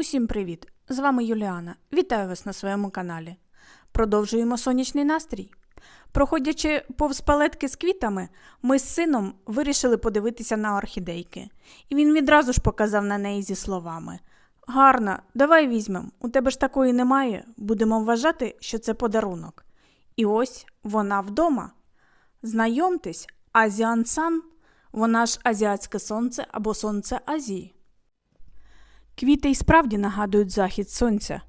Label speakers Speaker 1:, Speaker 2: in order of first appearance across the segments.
Speaker 1: Усім привіт! З вами Юліана. Вітаю вас на своєму каналі. Продовжуємо сонячний настрій. Проходячи повз палетки з квітами, ми з сином вирішили подивитися на орхідейки. І він відразу ж показав на неї зі словами: Гарна, давай візьмем. У тебе ж такої немає. Будемо вважати, що це подарунок. І ось вона вдома. Знайомтесь, Азіан Сан, вона ж азіатське сонце або сонце Азії. Квіти й справді нагадують захід сонця.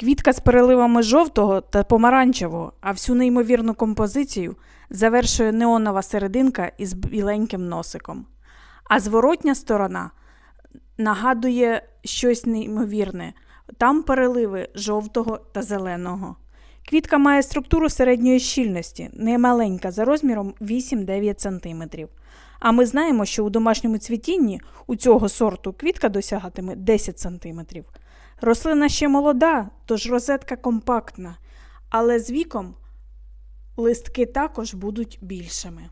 Speaker 1: Квітка з переливами жовтого та помаранчевого, а всю неймовірну композицію завершує неонова серединка із біленьким носиком. А зворотня сторона нагадує щось неймовірне. Там переливи жовтого та зеленого. Квітка має структуру середньої щільності, немаленька за розміром 8-9 см. А ми знаємо, що у домашньому цвітінні у цього сорту квітка досягатиме 10 см. Рослина ще молода, тож розетка компактна, але з віком листки також будуть більшими.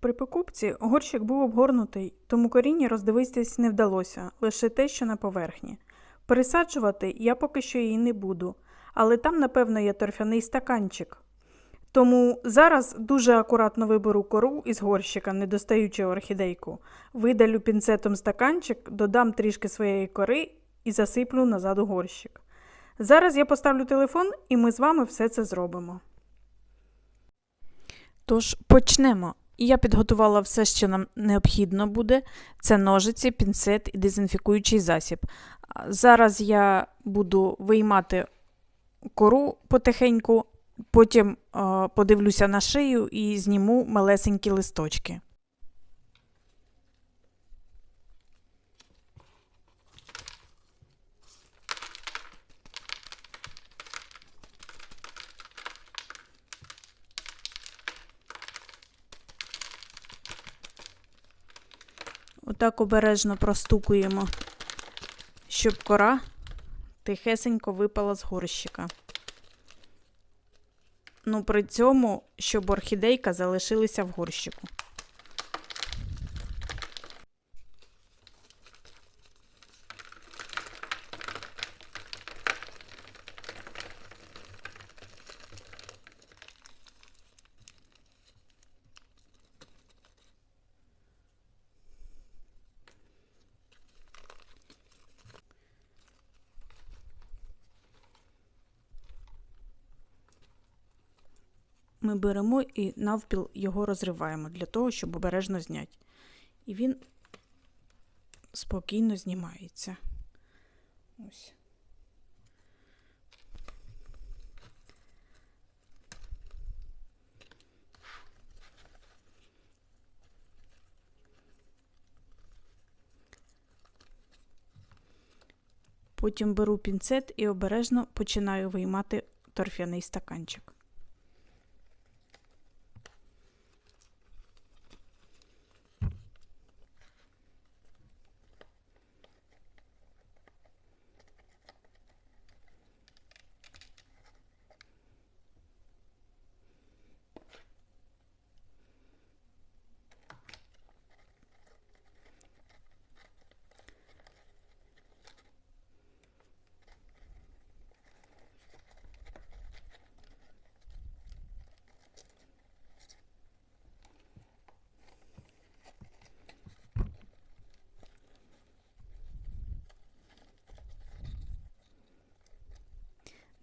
Speaker 1: При покупці горщик був обгорнутий, тому коріння роздивитись не вдалося, лише те, що на поверхні. Пересаджувати я поки що її не буду, але там, напевно, є торфяний стаканчик. Тому зараз дуже акуратно виберу кору із горщика, не достаючи орхідейку, видалю пінцетом стаканчик, додам трішки своєї кори і засиплю назад у горщик. Зараз я поставлю телефон і ми з вами все це зробимо. Тож почнемо. Я підготувала все, що нам необхідно буде: це ножиці, пінцет і дезінфікуючий засіб. Зараз я буду виймати кору потихеньку, потім е, подивлюся на шию і зніму малесенькі листочки. Отак обережно простукуємо, щоб кора тихесенько випала з горщика. Ну, при цьому, щоб орхідейка залишилася в горщику. Ми беремо і навпіл його розриваємо для того, щоб обережно зняти. І він спокійно знімається. Ось. Потім беру пінцет і обережно починаю виймати торфяний стаканчик.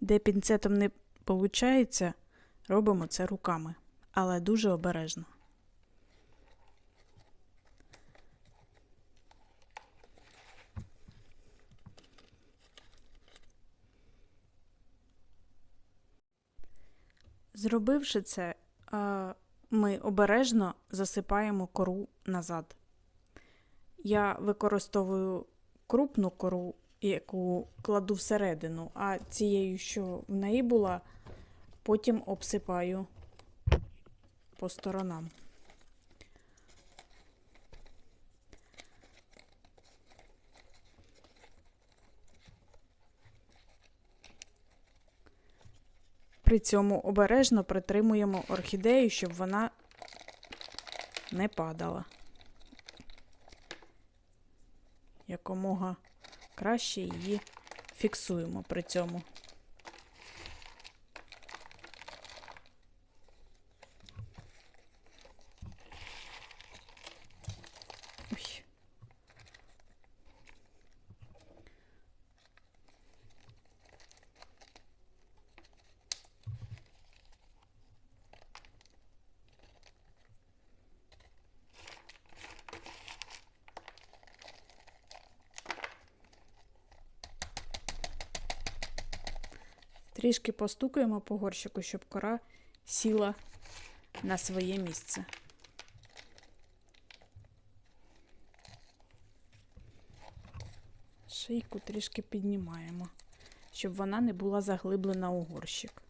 Speaker 1: Де пінцетом не виходить, робимо це руками, але дуже обережно. Зробивши це, ми обережно засипаємо кору назад. Я використовую крупну кору, яку кладу всередину, а цією, що в неї була, потім обсипаю по сторонам. При цьому обережно притримуємо орхідею, щоб вона не падала. Якомога краще її фіксуємо при цьому. Трішки постукаємо по горщику, щоб кора сіла на своє місце. Шийку трішки піднімаємо, щоб вона не була заглиблена у горщик.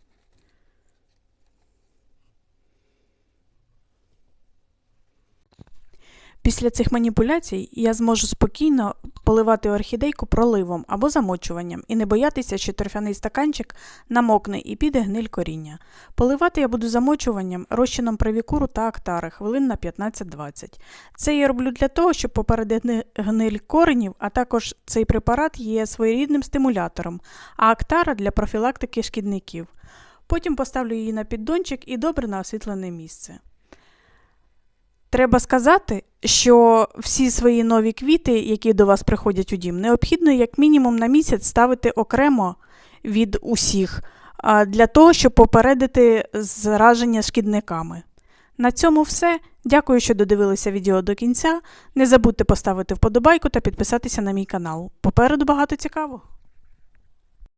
Speaker 1: Після цих маніпуляцій я зможу спокійно поливати орхідейку проливом або замочуванням і не боятися, що торфяний стаканчик намокне і піде гниль коріння. Поливати я буду замочуванням, розчином привікуру та актари хвилин на 15-20. Це я роблю для того, щоб попередити гниль коренів, а також цей препарат є своєрідним стимулятором, а актара для профілактики шкідників. Потім поставлю її на піддончик і добре на освітлене місце. Треба сказати, що всі свої нові квіти, які до вас приходять у дім, необхідно як мінімум на місяць ставити окремо від усіх, для того, щоб попередити зараження шкідниками. На цьому все. Дякую, що додивилися відео до кінця. Не забудьте поставити вподобайку та підписатися на мій канал. Попереду багато цікавого.